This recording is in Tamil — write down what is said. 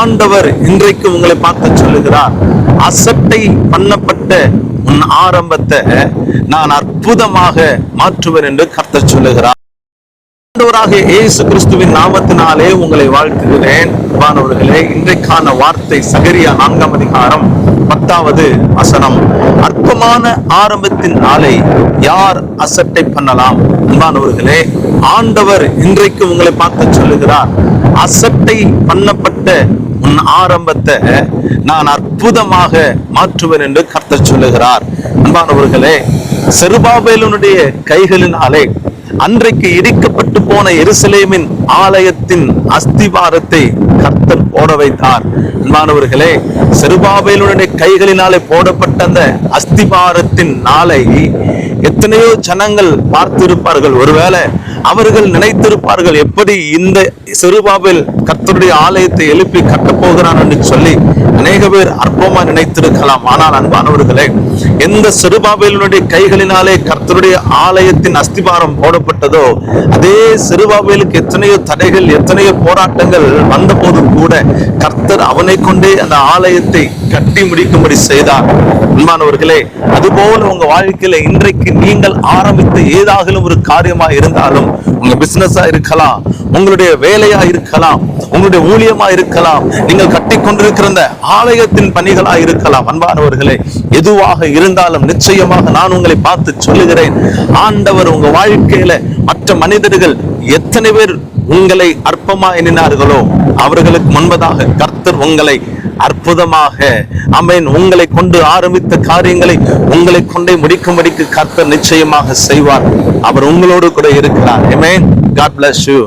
ஆண்டவர் இன்றைக்கு உங்களை பார்த்து சொல்லுகிறார் அசட்டை பண்ணப்பட்ட உன் ஆரம்பத்தை நான் அற்புதமாக மாற்றுவேன் என்று கர்த்த சொல்லுகிறார். ஆண்டவராக இயேசு கிறிஸ்துவின் நாமத்தினாலே உங்களை வாழ்த்துகிறேன். மாணவர்களே இன்றைக்கான வார்த்தை சகரியா நான்காம் அதிகாரம் பத்தாவது வசனம். அற்பமான ஆரம்பத்தின் நாளை யார் அசட்டை பண்ணலாம்? மாணவர்களே ஆண்டவர் இன்றைக்கு உங்களை பார்த்து சொல்லுகிறார் அசட்டை பண்ணப்பட்ட உன் ஆரம்பத்தை நான் அற்புதமாக மாற்றுவேன் என்று கர்த்தர் சொல்லுகிறார். அன்பானவர்களே செருபாபேலனுடைய கைகளினாலே அன்றைக்கு இடிக்கப்பட்டு போன எருசலேமின் ஆலயத்தின் அஸ்திவாரத்தை கர்த்தர் போட வைத்தார். அன்பானவர்களே செருபாபேலுடைய கைகளினாலே போடப்பட்ட அந்த அஸ்திவாரத்தின் நாளை எத்தனையோ ஜனங்கள் பார்த்திருப்பார்கள். ஒருவேளை அவர்கள் நினைத்திருப்பார்கள் எப்படி இந்த செருபாபேல் கர்த்தருடைய ஆலயத்தை எழுப்பி கட்டப்போகிறான் என்று சொல்லி அநேக பேர் அற்பமா நினைத்திருக்கலாம். ஆனால் அன்பானவர்களே எந்த செருபாபேலுடைய கைகளினாலே கர்த்தருடைய ஆலயத்தின் அஸ்திபாரம் போடப்பட்டதோ அதே செருபாபேலுக்கு எத்தனையோ தடைகள் எத்தனையோ போராட்டங்கள் வந்த போதும் கூட கர்த்தர் அவனை கொண்டே அந்த ஆலயத்தை கட்டி முடிக்கும்படி செய்தார். அன்பானவர்களே அதுபோல உங்க வாழ்க்கையில இன்றைக்கு நீங்கள் ஆரம்பித்த ஏதாகலும் ஒரு காரியமா இருந்தாலும் உங்க பிசினஸா இருக்கலாம் உங்களுடைய வேலையா இருக்கலாம் உங்களுடைய ஊழியமா இருக்கலாம் நீங்கள் கட்டி கொண்டிருக்கிற அந்த ஆலயத்தின் பணிகளா இருக்கலாம். அன்பானவர்களே எதுவாக இருந்தாலும் நிச்சயமாக நான் உங்களை பார்த்து சொல்லுகிறேன். ஆண்டவர் உங்க வாழ்க்கையில மற்ற மனிதர்கள் எத்தனை பேர் உங்களை அற்பமா எண்ணினார்களோ அவர்களுக்கு முன்பதாக கர்த்தர் உங்களை அற்புதமாக அமேன். உங்களை கொண்டு ஆரம்பித்த காரியங்களை உங்களை கொண்டே முடிக்கும்படிக்கு கர்த்தர் நிச்சயமாக செய்வார். அவர் உங்களோடு கூட இருக்கிறார். அமேன் காட் பிளஸ் யூ